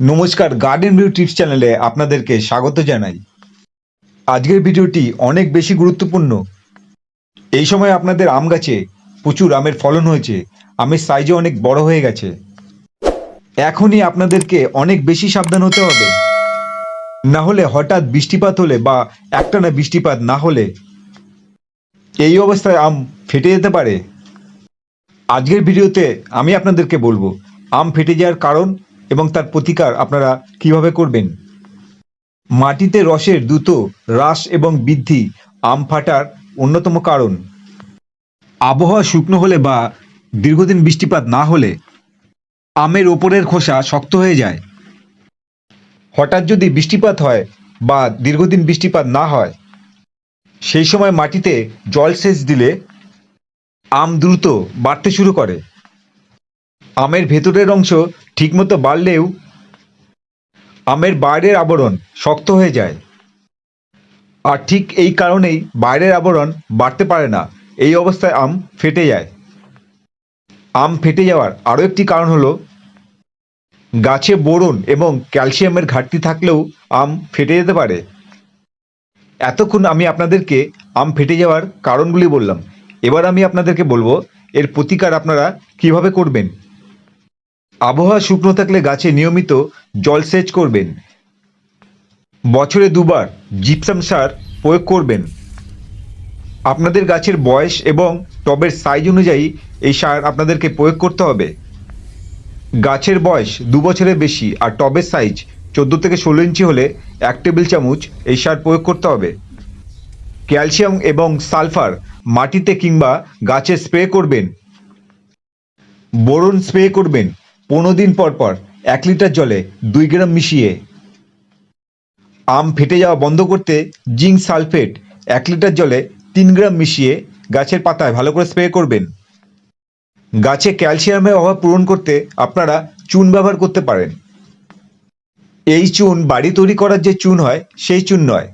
নমস্কার garden view tips চ্যানেলে আপনাদেরকে স্বাগত জানাই। আজকের ভিডিওটি অনেক বেশি গুরুত্বপূর্ণ। এই সময় আপনাদের আম গাছে প্রচুর আমের ফলন হয়েছে। আমের সাইজও অনেক বড় হয়ে গেছে। এখনই আপনাদেরকে অনেক বেশি সাবধান হতে হবে। না হলে হঠাৎ বৃষ্টিপাত হলে বা একটানা বৃষ্টিপাত না হলে এই অবস্থায় আম ফেটে যেতে পারে। আজকের ভিডিওতে আমি আপনাদেরকে বলব, আম ফেটে যাওয়ার কারণ এবং তার প্রতিকার আপনারা কীভাবে করবেন? মাটিতে রসের দ্রুত হ্রাস এবং বৃদ্ধি আম ফাটার অন্যতম কারণ। আবহাওয়া শুকনো হলে বা দীর্ঘদিন বৃষ্টিপাত না হলে আমের ওপরের খোসা শক্ত হয়ে যায়। হঠাৎ যদি বৃষ্টিপাত হয় বা দীর্ঘদিন বৃষ্টিপাত না হয়, সেই সময় মাটিতে জলসেচ দিলে আম দ্রুত বাড়তে শুরু করে। আমের ভেতরের অংশ ঠিকমতো বাড়লেও আমের বাইরের আবরণ শক্ত হয়ে যায়। আর ঠিক এই কারণেই বাইরের আবরণ বাড়তে পারে না। এই অবস্থায় আম ফেটে যায়। আম ফেটে যাওয়ার আরও একটি কারণ হলো, গাছে বোরন এবং ক্যালসিয়ামের ঘাটতি থাকলেও আম ফেটে যেতে পারে। এতক্ষণ আমি আপনাদেরকে আম ফেটে যাওয়ার কারণগুলি বললাম। এবার আমি আপনাদেরকে বলব, এর প্রতিকার আপনারা কীভাবে করবেন? আবহাওয়া শুকনো থাকলে গাছে নিয়মিত জলসেচ করবেন। বছরে দুবার জিপসাম সার প্রয়োগ করবেন। আপনাদের গাছের বয়স এবং টবের সাইজ অনুযায়ী এই সার আপনাদেরকে প্রয়োগ করতে হবে। গাছের বয়স দু বছরের বেশি আর টবের সাইজ চোদ্দ থেকে ষোলো ইঞ্চি হলে এক টেবিল চামচ এই সার প্রয়োগ করতে হবে। ক্যালসিয়াম এবং সালফার মাটিতে কিংবা গাছে স্প্রে করবেন। বোরন স্প্রে করবেন। পনেরো দিন পর পর এক লিটার জলে দুই গ্রাম মিশিয়ে আম ফেটে যাওয়া বন্ধ করতে জিঙ্ক সালফেট এক লিটার জলে তিন গ্রাম মিশিয়ে গাছের পাতায় ভালো করে স্প্রে করবেন। গাছে ক্যালসিয়ামের অভাব পূরণ করতে আপনারা চুন ব্যবহার করতে পারেন। এই চুন বাড়ি তৈরি করার যে চুন হয়, সেই চুন নয়।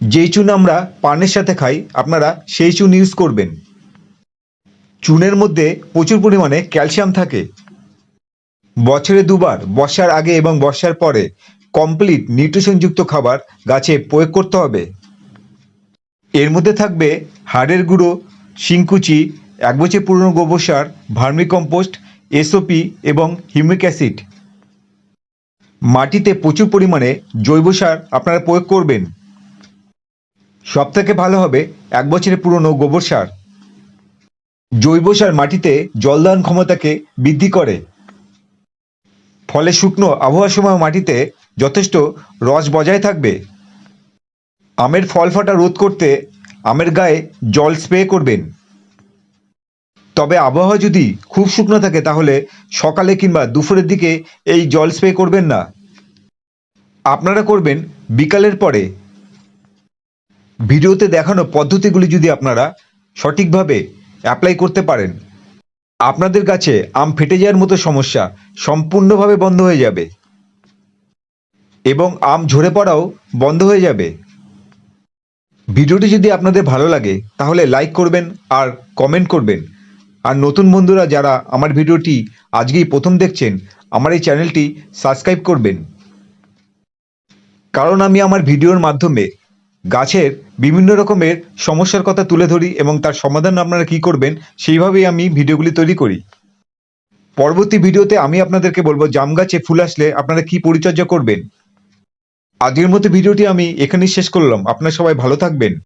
যেই চুন আমরা পানের সাথে খাই, আপনারা সেই চুন ইউজ করবেন। চুনের মধ্যে প্রচুর পরিমাণে ক্যালসিয়াম থাকে। বছরে দুবার, বর্ষার আগে এবং বর্ষার পরে কমপ্লিট নিউট্রিশনযুক্ত খাবার গাছে প্রয়োগ করতে হবে। এর মধ্যে থাকবে হাড়ের গুঁড়ো, শিংকুচি এক বছর পুরনো গোবর সার ভার্মি কম্পোস্ট এসওপি এবং হিউমিক অ্যাসিড। মাটিতে প্রচুর পরিমাণে জৈব সার আপনারা প্রয়োগ করবেন। সব থেকে ভালো হবে এক বছরের পুরনো গোবর সার। জৈব সার মাটিতে জলদান ক্ষমতাকে বৃদ্ধি করে। ফলে শুকনো আবহাওয়ার সময় মাটিতে যথেষ্ট রস বজায় থাকবে। আমের ফল ফাটা রোধ করতে আমের গায়ে জল স্প্রে করবেন। তবে আবহাওয়া যদি খুব শুকনো থাকে, তাহলে সকালে কিংবা দুপুরের দিকে এই জল স্প্রে করবেন না। আপনারা করবেন বিকালের পরে। ভিডিওতে দেখানো পদ্ধতিগুলি যদি আপনারা সঠিকভাবে অ্যাপ্লাই করতে পারেন। আপনাদের কাছে আম ফেটে যাওয়ার মতো সমস্যা সম্পূর্ণভাবে বন্ধ হয়ে যাবে। এবং আম ঝরে পড়াও বন্ধ হয়ে যাবে। ভিডিওটি যদি আপনাদের ভালো লাগে, তাহলে লাইক করবেন আর কমেন্ট করবেন। আর নতুন বন্ধুরা যারা আমার ভিডিওটি আজকেই প্রথম দেখছেন, আমার এই চ্যানেলটি সাবস্ক্রাইব করবেন। কারণ আমি আমার ভিডিওর মাধ্যমে গাছের বিভিন্ন রকমের সমস্যার কথা তুলে ধরি এবং তার সমাধান আপনারা কি করবেন, সেইভাবেই আমি ভিডিওগুলি তৈরি করি। পরবর্তী ভিডিওতে আমি আপনাদেরকে বলব, জাম গাছে ফুল আসলে আপনারা কি পরিচর্যা করবেন। আজকের মতো ভিডিওটি আমি এখানেই শেষ করলাম। আপনারা সবাই ভালো থাকবেন।